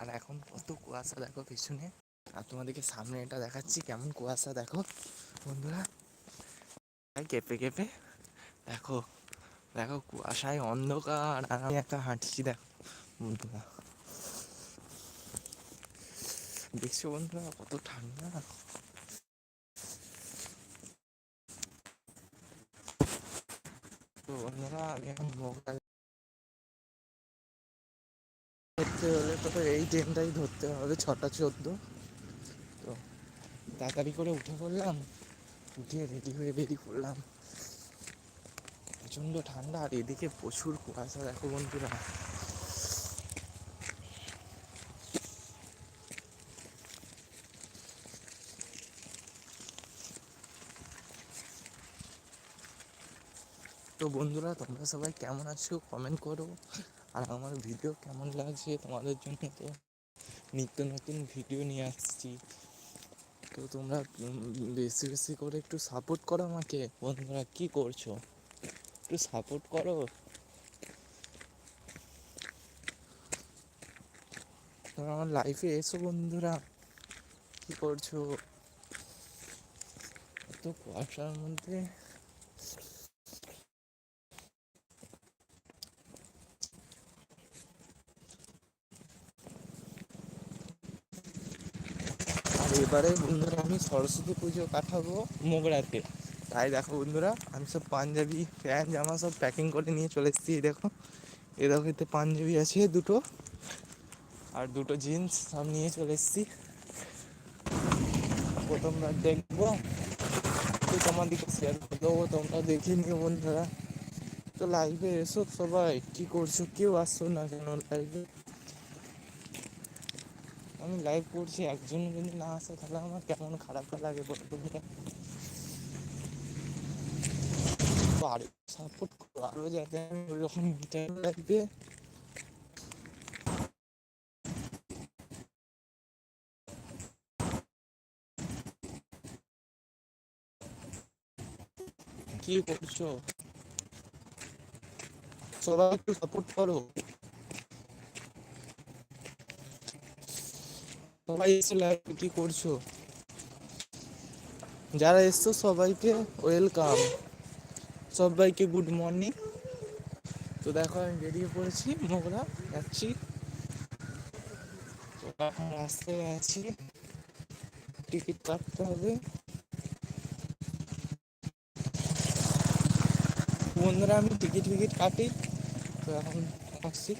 আর এখন কত কুয়াশা দেখো পিছনে। আর তোমাদেরকে সামনে এটা দেখাচ্ছি, কেমন কুয়াশা দেখো। বন্ধুরা কেঁপে কেঁপে দেখো দেখো কুয়াশায় অন্ধকার। আর আমি একটা হাঁটছি দেখো, বন্ধুরা। দেখছ বন্ধুরা, কত ঠান্ডা। তো বন্ধুরা আমি এখন ধরতে হলে তোকে এই ট্রেনটাই ধরতে হবে, ছটা চোদ্দ। তো তাড়াতাড়ি করে উঠে পড়লাম উঠে রেডি হয়ে বেরিয়ে পড়লাম। প্রচণ্ড ঠান্ডা, আর এদিকে প্রচুর কুয়াশা, দেখো বন্ধুরা। তো বন্ধুরা, তোমরা সবাই কেমন আছো? কমেন্ট করো। আর আমার ভিডিও কেমন লাগছে তোমাদের জন্য তো নিত্য নতুন ভিডিও নিয়ে আসছি। তো তোমরা বেশি বেশি করে একটু সাপোর্ট করো আমাকে। বন্ধুরা, কি করছ? একটু সাপোর্ট করো। তোমরা আমার লাইফে এসো বন্ধুরা। কি করছ? এত কুয়াশার মধ্যে এবারে বন্ধুরা আমি সরস্বতী পুজো কাটাবো মোগরাতে। তাই দেখো বন্ধুরা, আমি সব পাঞ্জাবি, প্যান্ট, জামা সব প্যাকিং করে নিয়ে চলে এসেছি দেখো। এ দেখো, এতে পাঞ্জাবি আছে, দুটো। আর দুটো জিন্স সব নিয়ে চলে এসেছি। প্রথমবার দেখব তোমাদেরকে শেয়ার করে দেবো, তোমরা দেখে নিও বন্ধুরা। তো লাইভে এসো সবাই, কি করছ, কেউ আসছো না কেন লাইভে আমি লাইভ করছি, একজন যদি না আসে তাহলে আমার কেমন খারাপ লাগে বন্ধুরা সাপোর্ট করো, আরও যাতে আমি ওইরকম লাগবে কি করছ? সবাই একটু সাপোর্ট করো। সবাই এসে লাইভ কি করছ। যারা এসছো, সবাইকে ওয়েলকাম সবাইকে গুড মর্নিং তো দেখো, আমি বেরিয়ে পড়েছি, মোগরা, যাচ্ছি। রাস্তায় আছি। টিকিট কাটতে হবে। বন্ধুরা, আমি টিকিট ফিকিট কাটি। তো এখন আসছি।